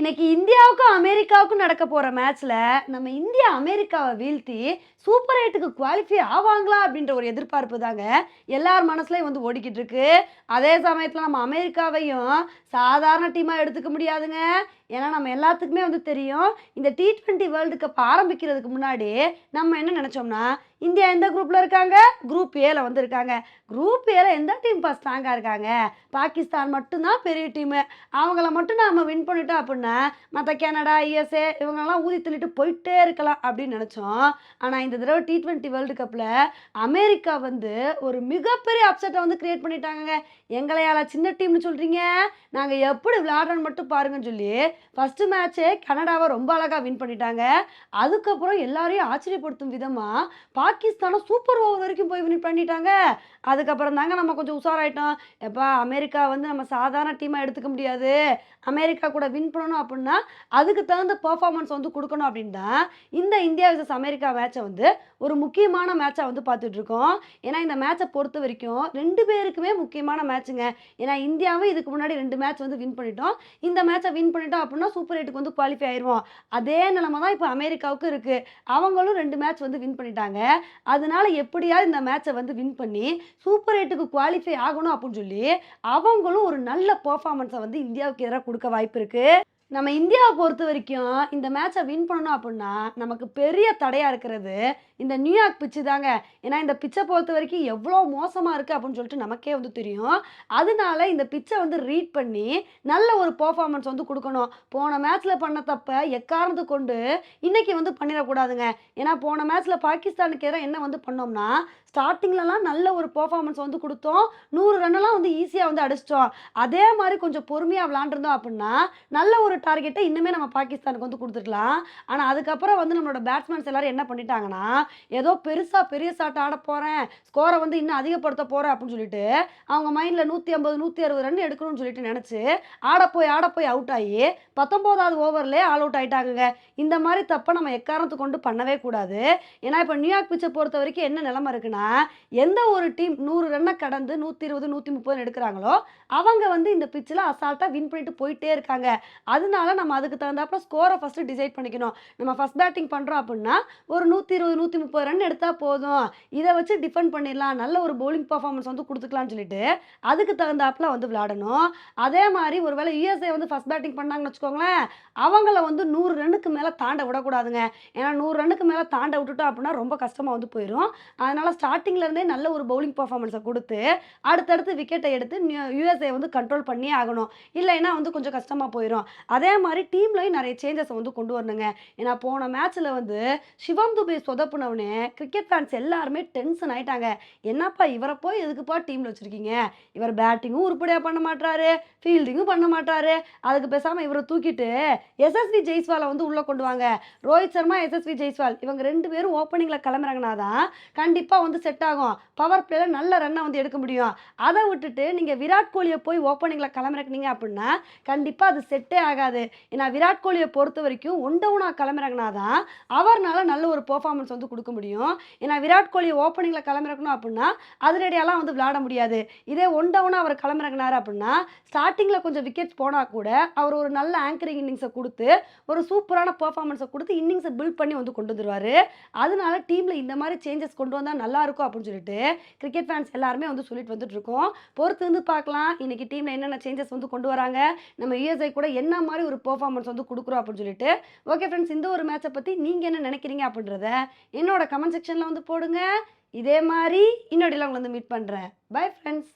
இன்னைக்கு இந்தியாவுக்கும் அமெரிக்காவுக்கும் நடக்க போகிற மேட்ச்சில் நம்ம இந்தியா அமெரிக்காவை வீழ்த்தி சூப்பர் எயிட்டுக்கு குவாலிஃபை ஆவாங்களா அப்படின்ற ஒரு எதிர்பார்ப்பு தாங்க எல்லார் மனசுலையும் வந்து ஓடிக்கிட்டு இருக்கு. அதே சமயத்தில் நம்ம அமெரிக்காவையும் சாதாரண டீமாக எடுத்துக்க முடியாதுங்க. ஏன்னா நம்ம எல்லாத்துக்குமே வந்து தெரியும் இந்த டி ட்வெண்ட்டி வேர்ல்டு கப் ஆரம்பிக்கிறதுக்கு முன்னாடி நம்ம என்ன நினச்சோம்னா இந்தியா எந்த குரூப்பில் இருக்காங்க? குரூப் ஏல வந்து இருக்காங்க குரூப் ஏல எந்த டீம் ஃபஸ்ட் ஸ்ட்ராங்காக இருக்காங்க? பாகிஸ்தான் மட்டும்தான் பெரிய டீமு அவங்கள மட்டும் நாம் வின் பண்ணிட்டோம் அப்படின்னா மற்ற கனடா யுஎஸ்ஏ இவங்கெல்லாம் ஊதி தள்ளிட்டு போயிட்டே இருக்கலாம் அப்படின்னு நினச்சோம். ஆனால் இந்த தடவை டி ட்வெண்ட்டி வேர்ல்டு கப்பில் அமெரிக்கா வந்து ஒரு மிகப்பெரிய அப்செட்டை வந்து கிரியேட் பண்ணிட்டாங்க எங்களையால சின்ன டீம்னு சொல்கிறீங்க நாங்கள் எப்படி விளையாடுறோன்னு மட்டும் பாருங்கன்னு சொல்லி ஃபஸ்ட்டு மேட்ச்சே கனடாவை ரொம்ப அழகாக வின் பண்ணிட்டாங்க. அதுக்கப்புறம் எல்லாரையும் ஆச்சரியப்படுத்தும் விதமாக பாகிஸ்தானை சூப்பர் ஓவர் வரைக்கும் போய் வின் பண்ணிட்டாங்க. அதுக்கப்புறம் தாங்க நம்ம கொஞ்சம் உஷாராயிட்டோம். எப்பா அமெரிக்கா வந்து நம்ம சாதாரண டீமாக எடுத்துக்க முடியாது. அமெரிக்கா கூட வின் பண்ணணும் அப்படின்னா அதுக்கு தகுந்த பெர்ஃபார்மன்ஸ் வந்து கொடுக்கணும் அப்படின்னு தான் இந்த இந்தியா விசஸ் அமெரிக்கா மேட்சை வந்து ஒரு முக்கியமான மேட்சாக வந்து பார்த்துட்ருக்கோம் ஏன்னா இந்த மேட்சை பொறுத்த வரைக்கும் ரெண்டு பேருக்குமே முக்கியமான மேட்சுங்க ஏன்னா இந்தியாவும் இதுக்கு முன்னாடி ரெண்டு மேட்ச் வந்து வின் பண்ணிட்டோம். இந்த மேட்சை வின் பண்ணிட்டோம் அப்படின்னா சூப்பர் எயிட்டுக்கு வந்து குவாலிஃபை ஆயிடுவோம் அதே நிலமை தான் இப்போ அமெரிக்காவுக்கு இருக்குது அவங்களும் ரெண்டு மேட்ச் வந்து வின் பண்ணிட்டாங்க. அதனால எப்படியாவது இந்த மேட்சை வந்து வின் பண்ணி சூப்பர் எயிட்டுக்கு குவாலிஃபை ஆகணும் அப்படின்னு சொல்லி அவங்களும் ஒரு நல்ல பர்ஃபார்மன்ஸை வந்து இந்தியாவுக்கு எதிராக கொடுக்க வாய்ப்பு இருக்குது நம்ம இந்தியாவை பொறுத்த வரைக்கும் இந்த மேட்சை வின் பண்ணணும் அப்படின்னா நமக்கு பெரிய தடையாக இருக்கிறது இந்த நியூயார்க் பிச்சு தாங்க. ஏன்னா இந்த பிச்சை பொறுத்த வரைக்கும் எவ்வளோ மோசமாக இருக்குது அப்படின்னு சொல்லிட்டு நமக்கே வந்து தெரியும். அதனால இந்த பிச்சை வந்து ரீட் பண்ணி நல்ல ஒரு பர்ஃபார்மன்ஸ் வந்து கொடுக்கணும். போன மேட்ச்சில் பண்ண தப்ப எக்காரணத்து கொண்டு இன்றைக்கி வந்து பண்ணிடக்கூடாதுங்க. ஏன்னா போன மேட்ச்சில் பாகிஸ்தானுக்கு எதிராக என்ன வந்து பண்ணோம்னா ஸ்டார்டிங்லலாம் நல்ல ஒரு பர்ஃபார்மன்ஸ் வந்து கொடுத்தோம். நூறு ரன்னெல்லாம் வந்து ஈஸியாக வந்து அடிச்சிட்டோம். அதே மாதிரி கொஞ்சம் பொறுமையாக விளாண்டுருந்தோம் அப்படின்னா நல்ல ஒரு டார்கெட்டை இன்னுமே நம்ம பாகிஸ்தானுக்கு வந்து கொடுத்துருக்கலாம். ஆனால் அதுக்கப்புறம் வந்து நம்மளோட பேட்ஸ்மேன்ஸ் எல்லாரும் என்ன பண்ணிட்டாங்கன்னா ஏதோ பெருசாக பெரிய ஷாட் ஆட போகிறேன் ஸ்கோரை வந்து இன்னும் அதிகப்படுத்த போகிறேன் அப்படின்னு சொல்லிட்டு அவங்க மைண்டில் நூற்றி ஐம்பது நூற்றி அறுபது ரன் எடுக்கணும்னு சொல்லிட்டு நினச்சி ஆட போய் ஆட போய் அவுட் ஆகி பத்தொம்போதாவது ஓவர்லேயே ஆல் அவுட் ஆயிட்டாங்க இந்த மாதிரி தப்பை நம்ம எக்காரணத்து கொண்டு பண்ணவே கூடாது. ஏன்னா இப்போ நியூயார்க் பிச்சை பொறுத்த வரைக்கும் என்ன நிலமை இருக்குன்னா எந்த ஒரு டீம் நூறு ரன்னை கடந்து நூற்றி இருபது நூற்றி முப்பது எடுக்கிறாங்களோ அவங்க வந்து இந்த பிச்சில் அசால்ட்டாக வின் பண்ணிட்டு போயிட்டே இருக்காங்க. அது அதனால நம்ம அதுக்கு தகுந்தாப்புல ஸ்கோரை ஃபஸ்ட்டு டிசைட் பண்ணிக்கணும். நம்ம ஃபஸ்ட் பேட்டிங் பண்ணுறோம் அப்படின்னா ஒரு நூற்றி இருபது நூற்றி முப்பது ரன் எடுத்தால் போதும். இதை வச்சு டிஃபெண்ட் பண்ணிடலாம். நல்ல ஒரு பவுலிங் பர்ஃபார்மன்ஸ் வந்து கொடுத்துக்கலாம்னு சொல்லிட்டு அதுக்கு தகுந்தாப்புல வந்து விளையாடணும். அதே மாதிரி ஒருவேளை யூஎஸ்ஏ வந்து ஃபஸ்ட் பேட்டிங் பண்ணாங்கன்னு வச்சுக்கோங்களேன் அவங்கள வந்து நூறு ரன்னுக்கு மேலே தாண்ட விடக்கூடாதுங்க. ஏன்னா நூறு ரன்னுக்கு மேலே தாண்ட விட்டுட்டோம் அப்படின்னா ரொம்ப கஷ்டமாக வந்து போயிடும் அதனால் ஸ்டார்டிங்ல இருந்தே நல்ல ஒரு பவுலிங் பர்ஃபார்மன்ஸை கொடுத்து அடுத்தடுத்து விக்கெட்டை எடுத்து யூஎஸ்ஏ வந்து கண்ட்ரோல் பண்ணியே ஆகணும். இல்லைன்னா வந்து கொஞ்சம் கஷ்டமாக போயிடும் அதே மாதிரி டீம்லையும் நிறைய சேஞ்சஸை வந்து கொண்டு வரணுங்க. ஏன்னா போன மேட்ச்சில் வந்து சிவம் துபே சொதப்புனவனே கிரிக்கெட் ஃபேன்ஸ் எல்லாருமே டென்ஷன் ஆயிட்டாங்க. என்னப்பா இவரை போய் எதுக்குப்பா டீமில் வச்சுருக்கீங்க? இவர் பேட்டிங்கும் உருப்படியாக பண்ண மாட்டாரு ஃபீல்டிங்கும் பண்ண மாட்டாரு அதுக்கு பேசாமல் இவரை தூக்கிட்டு எஸ்எஸ்வி ஜெய்ஸ்வாலை வந்து உள்ளே கொண்டு வாங்க. ரோஹித் சர்மா எஸ்எஸ்வி ஜெய்ஸ்வால் இவங்க ரெண்டு பேரும் ஓப்பனிங்கில் கிளம்புறாங்கன்னா தான் கண்டிப்பாக வந்து செட் ஆகும். பவர் பிளேல நல்ல ரன்னை வந்து எடுக்க முடியும். அதை விட்டுட்டு நீங்கள் விராட் கோலியை போய் ஓப்பனிங்கில் கிளம்புறக்குனீங்க அப்படின்னா கண்டிப்பாக அது செட்டே ஆகாது. ஏன்னா விராட் கோலியை பொறுத்த வரைக்கும் ஒன் டவுனாக தான் அவர்னால நல்ல ஒரு பெர்ஃபார்மன்ஸ் வந்து கொடுக்க முடியும். ஏன்னா விராட் கோலி ஓப்பனிங்கில் கிளம்புறக்கணும் அப்படின்னா அதிரடியெல்லாம் வந்து விளையாட முடியாது. இதே ஒன் டவுனாக அவர் கிளம்புறங்கினாரு அப்படின்னா ஸ்டார்டிங்கில் கொஞ்சம் விக்கெட்ஸ் போனால் கூட அவர் ஒரு நல்ல ஆங்கரிங் இன்னிங்ஸை கொடுத்து ஒரு சூப்பரான பெர்ஃபார்மன்ஸை கொடுத்து இன்னிங்ஸை பில்ட் பண்ணி வந்து கொண்டு வந்துருவார். அதனால டீமில் இந்த மாதிரி சேஞ்சஸ் கொண்டு வந்தால் நல்லா இருக்கும் அப்படின்னு சொல்லிட்டு கிரிக்கெட் ஃபேன்ஸ் எல்லாருமே வந்து சொல்லிட்டு வந்துட்டு இருக்கோம். பொறுத்து வந்து பார்க்கலாம். இன்னைக்கு டீமில் என்னென்ன சேஞ்சஸ் வந்து கொண்டு வராங்க? நம்ம யூஎஸ்ஐ கூட என்ன மாதிரி ஒரு பெர்ஃபார்மன்ஸ் வந்து கொடுக்குறோம் அப்படின்னு சொல்லிட்டு. ஓகே ஃப்ரெண்ட்ஸ் இந்த ஒரு மேட்சை பற்றி நீங்கள் என்ன நினைக்கிறீங்க அப்படின்றத என்னோட கமெண்ட் செக்ஷனில் வந்து போடுங்க. இதே மாதிரி இன்னொடியில் உங்களை வந்து மீட் பண்ணுறேன் பை ஃப்ரெண்ட்ஸ்